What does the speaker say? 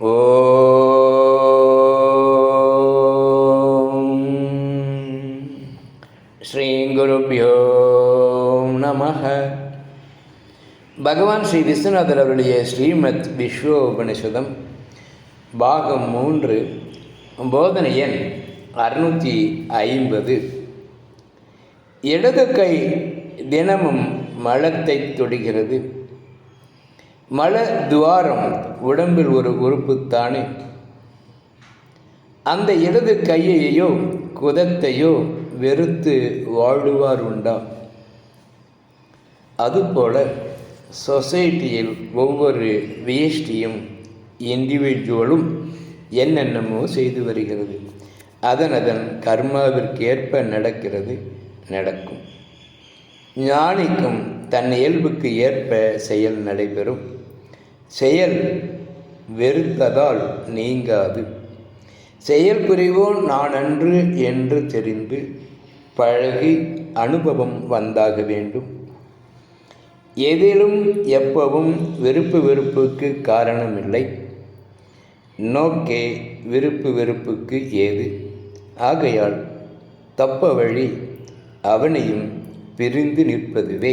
ஓம் ஸ்ரீகுருப்பியோ நம பகவான் ஸ்ரீ விஸ்வநாதர் அவருடைய ஸ்ரீமத் விஸ்வோபனிஷதம் பாகம் மூன்று போதனை எண் அறுநூற்றி ஐம்பது. இடது கை தினமும் மலத்தை தொடுகிறது. மல துவாரம் உடம்பில் ஒரு உறுப்புத்தானே? அந்த இடது கையையோ குதத்தையோ வெறுத்து வாழுவார் உண்டா அதுபோல சொசைட்டியில் ஒவ்வொரு வேஷ்டியும் இண்டிவிஜுவலும் என்னென்னமோ செய்து வருகிறது. அதன் அதன் கர்மாவிற்கேற்ப நடக்கிறது நடக்கும். ஞானிக்கும் தன் இயல்புக்கு ஏற்ப செயல் நடைபெறும். செயல் வெறுத்ததால் நீங்காது. செயல் புரிவோன் நான் அன்று என்று தெரிந்து பழகி அனுபவம் வந்தாக வேண்டும். எதிலும் எப்பவும் விருப்பு வெறுப்புக்கு காரணமில்லை. நோக்கே விருப்பு வெறுப்புக்கு ஏது? ஆகையால் தப்ப வழி அவனையும் பிரிந்து நிற்பதுவே.